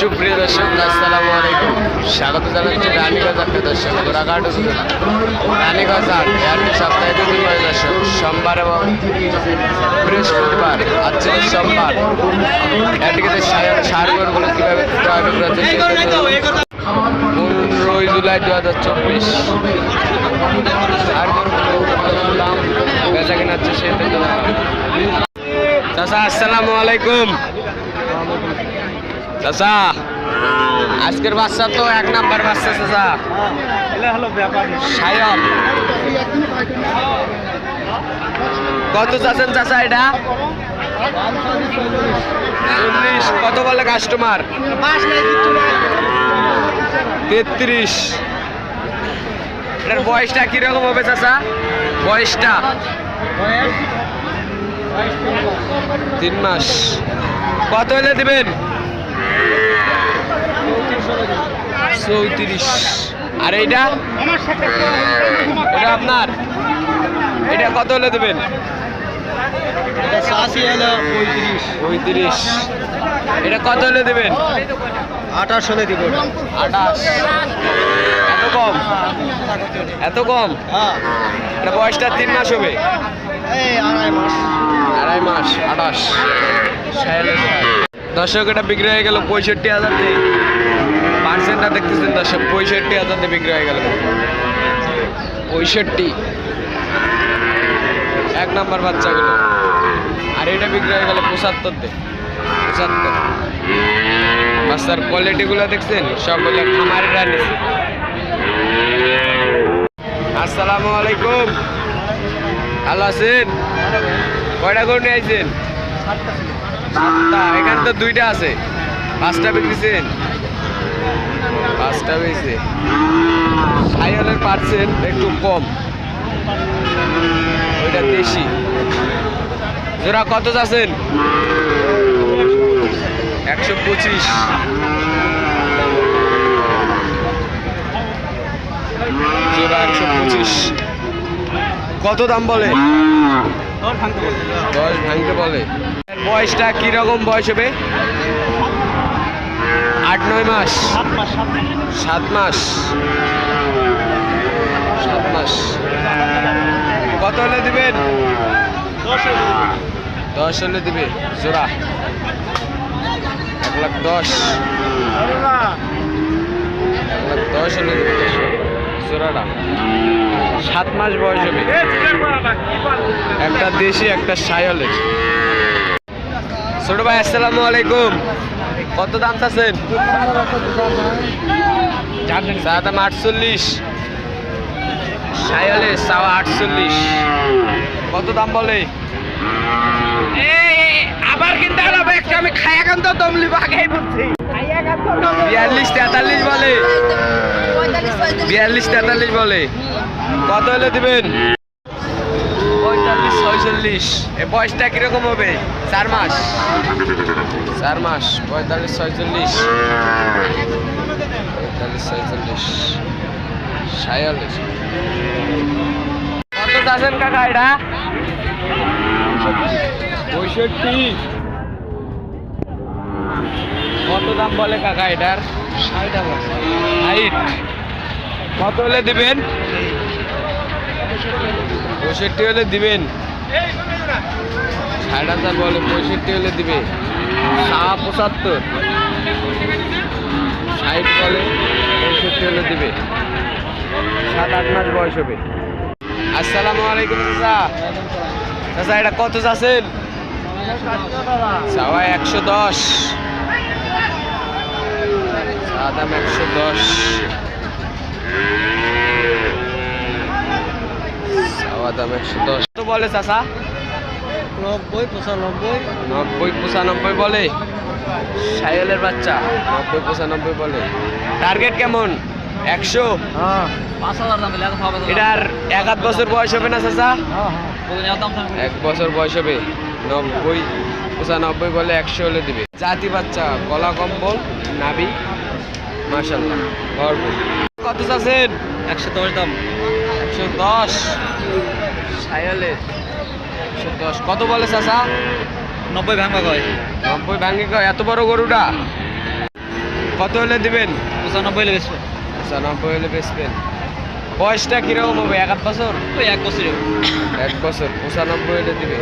সুপ্রিয় দর্শক, আসসালামু আলাইকুম। স্বাগত জানাচ্ছি রানীগঞ্জ একটা দর্শক, ঘোড়াঘাট রানীগঞ্জ হাট এয়ারটি সপ্তাহে দুদিন করে দর্শক, সোমবার এবং বৃহস্পতিবার আজকে সোমবার। এয়ারটিকে সার গরুগুলো কীভাবে পনেরোই জুলাই দু হাজার চব্বিশ। সার দাম বেচা কেনা হচ্ছে সে চাচা, আসসালামু আলাইকুম। চাচা আজকের বাচ্চা তো এক নাম্বার বাচ্চা চাচা। হলো কত চাচ্ছেন চাচা এটা? চল্লিশ। কত বলে কাস্টমার তেত্রিশ। এটার বয়সটা কীরকম হবে চাচা? বয়সটা? তিন মাস। কত হলে দিবেন? চৌত্রিশ। আর এইটা? এটা আপনার? এটা কত হলে দেবেন? এটা পঁয়ত্রিশ। এটা কত হলে দেবেন? আঠাশ হলে দিব। আঠাশ। এত কম? এত কম? হ্যাঁ। এটা বয়সটা তিন মাস হবে। আড়াই মাস। আড়াই মাস আঠাশ। দর্শক, এটা বিক্রি হয়ে গেল পঁয়ষট্টি হাজার দিয়ে পার্সেন্টটা দেখতেছেন দর্শক, পঁয়ষট্টি হাজার দিয়ে বিক্রি হয়ে গেল। পঁয়ষট্টি। এক নাম্বার বাচ্চাগুলো। আর এটা বিক্রি হয়ে গেল পঁচাত্তর দিয়ে পঁচাত্তর। বাচ্চার কোয়ালিটিগুলো দেখছেন? সবগুলো খামারিরা নিছে আসসালামু আলাইকুম। ভালো আছেন? কয়টা করে নিয়ে সাতটা এখানে তো দুইটা আছে। পাঁচটা বিক্রিছেন পাঁচটা বেছে সাইকেলের পার্সেন্ট একটু কম। ওইটা দেশি। জোড়া কত আছেন একশো পঁচিশ। জোড়া একশো পঁচিশ। কত দাম বলে? বয়স ভাঙতে বলে। বয়সটা কীরকম বয়স হবে? আট নয় মাস। সাত মাস সাত মাস। কত হলে দিবেন? দশ। দশ হলে দিবে। জোড়া। এক লাখ দশ। এক লাখ দশ হলে দিবে। জোড়াটা। সাত মাস বয়স হবে একটা দেশি একটা সায়লের। ছোট ভাই আসসালামু আলাইকুম। কত দাম চাচ্ছেন? চা দাম আটচল্লিশ সায়লে আটচল্লিশ। কত দাম বলে? আবার কিন্তু আমি খায়া কান্ত দমলি বাগাই বলছি। বিয়াল্লিশ তেতাল্লিশ বলে। বিয়াল্লিশ তেতাল্লিশ বলে। কত হলে দিবেন? পঁয়তাল্লিশ, ছয়চল্লিশ। এ বয়সটা কীরকম হবে? চার মাস। চার মাস, পঁয়তাল্লিশ, ছয়চল্লিশ। পঁয়তাল্লিশ, ছয়চল্লিশ। সায়াল্লিশ কত চাচ্ছেন কাকা এটা? পঁয়ষট্টি। কত দাম বলে কাকা এটার? ষাট হাইট। কত হলে দিবেন? পঁয়ষট্টি হলে দিবেন। ষাট হাজার বলে পঁয়ষট্টি হলে দিবে। চা পঁচাত্তর। ষাট বলে পঁয়ষট্টি হলে দিবে। সাত আট মাস বয়স হবে। আসসালামু আলাইকুম চাচা। চাচা, এটা কত চাচ্ছেন? চাওয়া একশো দশ। দাম একশো দশ। চাওয়া দাম একশো দশ। তো বলে চাচা? নব্বই পঁচানব্বই। নব্বই পঁচানব্বই বলে। সাইলের বাচ্চা। নব্বই পঁচানব্বই বলে। টার্গেট কেমন? একশো? হ্যাঁ। এটার এক আধ বছর বয়স হবে না চাচা? হ্যাঁ এক বছর বয়স হবে। নব্বই পঁচানব্বই বলে একশো হলে দিবে। জাতি বাচ্চা গলা কম্বল নাবি ভরপুর। কত চাচ্ছেন? একশো দশ দাম। একশো দশ। সায়ালের একশো দশ। কত বলে চাচা? নব্বই ভাঙবা কয়। নব্বই ভাঙি কয়। এত বড় গরুটা? কত হলে দিবেন? পঁচানব্বই লেগেছে পঁচানব্বই হলে বেচবেন। বয়সটা কীরকম হবে? এক আধ বছর? ওই এক বছর এক বছর। পঁচানব্বই হলে দিবে